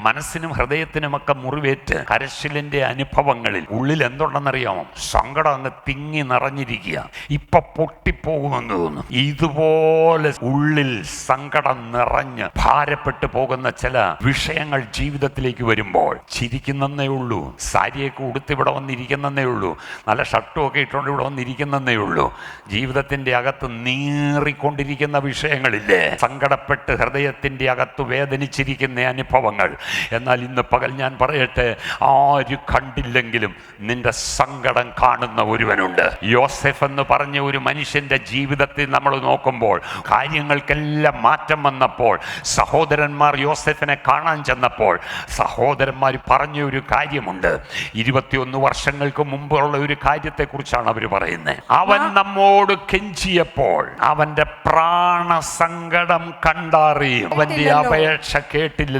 മനസ്സിനും ഹൃദയത്തിനുമൊക്കെ മുറിവേറ്റ് കരച്ചിലിന്റെ അനുഭവങ്ങളിൽ ഉള്ളിൽ എന്തുണ്ടെന്നറിയാമോ? സങ്കടം അങ്ങ് തിങ്ങി നിറഞ്ഞിരിക്കുക. ഇപ്പൊ പൊട്ടിപ്പോകുമെന്ന് തോന്നുന്നു. ഇതുപോലെ ഉള്ളിൽ സങ്കടം നിറഞ്ഞ് ഭാരപ്പെട്ടു പോകുന്ന ചില വിഷയങ്ങൾ ജീവിതത്തിലേക്ക് വരുമ്പോൾ ചിരിക്കുന്നേ ഉള്ളൂ. സാരിയൊക്കെ ഉടുത്ത് ഇവിടെ വന്നിരിക്കുന്നേ ഉള്ളൂ. നല്ല ഷർട്ടും ഒക്കെ ഇട്ടുകൊണ്ട് ഇവിടെ വന്നിരിക്കുന്നേ ഉള്ളൂ. ജീവിതത്തിന്റെ അകത്ത് നീറിക്കൊണ്ടിരിക്കുന്ന വിഷയങ്ങളില്ലേ? സങ്കടപ്പെട്ട് ഹൃദയത്തിന്റെ അകത്ത് വേദനിച്ചിരിക്കുന്ന അനുഭവങ്ങൾ. എന്നാൽ ഇന്ന് പകൽ ഞാൻ പറയട്ടെ ആര് കണ്ടില്ലെങ്കിലും നിന്റെ സങ്കടം കാണുന്ന ഒരുവനുണ്ട്. യോസെഫ് എന്ന് പറഞ്ഞ ഒരു മനുഷ്യന്റെ ജീവിതത്തിൽ നമ്മൾ നോക്കുമ്പോൾ കാര്യങ്ങൾക്കെല്ലാം മാറ്റം വന്നപ്പോൾ സഹോദരന്മാർ യോസെഫിനെ കാണാൻ ചെന്നപ്പോൾ സഹോദരന്മാർ പറഞ്ഞ ഒരു കാര്യമുണ്ട്. ഇരുപത്തിയൊന്ന് വർഷങ്ങൾക്ക് മുമ്പുള്ള ഒരു കാര്യത്തെക്കുറിച്ചാണ് അവർ പറയുന്നത് അവൻ നമ്മോട് കെഞ്ചിയപ്പോൾ അവന്റെ പ്രാണസങ്കടം കണ്ടറിയും. അവന്റെ അപേക്ഷ കേട്ടില്ല.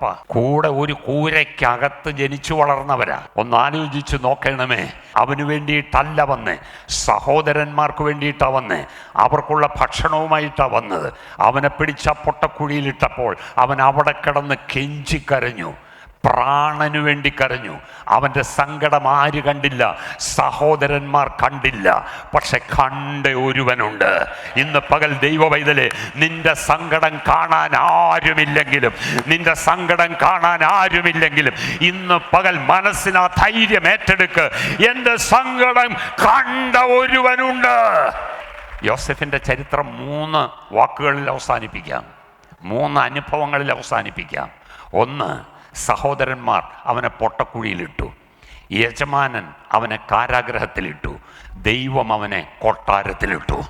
കൂടപ്പുറപ്പ കൂടെ ഒരു കൂരയ്ക്കകത്ത് ജനിച്ചു വളർന്നവരാ. ഒന്ന് ആലോചിച്ച് നോക്കണമേ. അവന് വേണ്ടിയിട്ടല്ല വന്ന്. സഹോദരന്മാർക്ക് വേണ്ടിയിട്ടാ വന്ന്. അവർക്കുള്ള ഭക്ഷണവുമായിട്ടാ വന്നത്. അവനെ പിടിച്ച പൊട്ടക്കുഴിയിലിട്ടപ്പോൾ അവൻ അവിടെ കിടന്ന് കെഞ്ചിക്കരഞ്ഞു പ്രാണനു വേണ്ടി കരഞ്ഞു. അവന്റെ സങ്കടം ആര് കണ്ടില്ല? സഹോദരന്മാർ കണ്ടില്ല. പക്ഷെ കണ്ട ഒരുവനുണ്ട്. ഇന്ന് പകൽ ദൈവ പൈതലെ നിന്റെ സങ്കടം കാണാൻ ആരുമില്ലെങ്കിലും നിന്റെ സങ്കടം കാണാൻ ആരുമില്ലെങ്കിലും ഇന്ന് പകൽ മനസ്സിന് ആ ധൈര്യം ഏറ്റെടുക്ക്. എന്റെ സങ്കടം കണ്ട ഒരുവനുണ്ട്. യോസഫിന്റെ ചരിത്രം മൂന്ന് വാക്കുകളിൽ അവസാനിപ്പിക്കാം. മൂന്ന് അനുഭവങ്ങളിൽ അവസാനിപ്പിക്കാം. ഒന്ന് സഹോദരന്മാർ അവനെ പൊട്ടക്കുഴിയിലിട്ടു. യജമാനൻ അവനെ കാരാഗ്രഹത്തിലിട്ടു. ദൈവം അവനെ കൊട്ടാരത്തിലിട്ടു.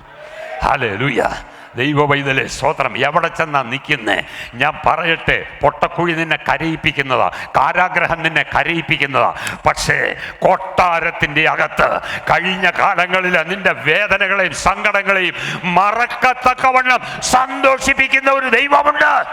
ഹലേ ലൂയ ദൈവ വൈതലെ സ്വോത്രം എവിടെ ചെന്നാ നിൽക്കുന്നേ ഞാൻ പറയട്ടെ പൊട്ടക്കുഴി നിന്നെ കരയിപ്പിക്കുന്നതാ. കാരാഗ്രഹം നിന്നെ കരയിപ്പിക്കുന്നതാ. പക്ഷേ കൊട്ടാരത്തിന്റെ അകത്ത് കഴിഞ്ഞ കാലങ്ങളിൽ നിന്റെ വേദനകളെയും സങ്കടങ്ങളെയും മറക്കത്തക്കവണ്ണം സന്തോഷിപ്പിക്കുന്ന ഒരു ദൈവമുണ്ട്.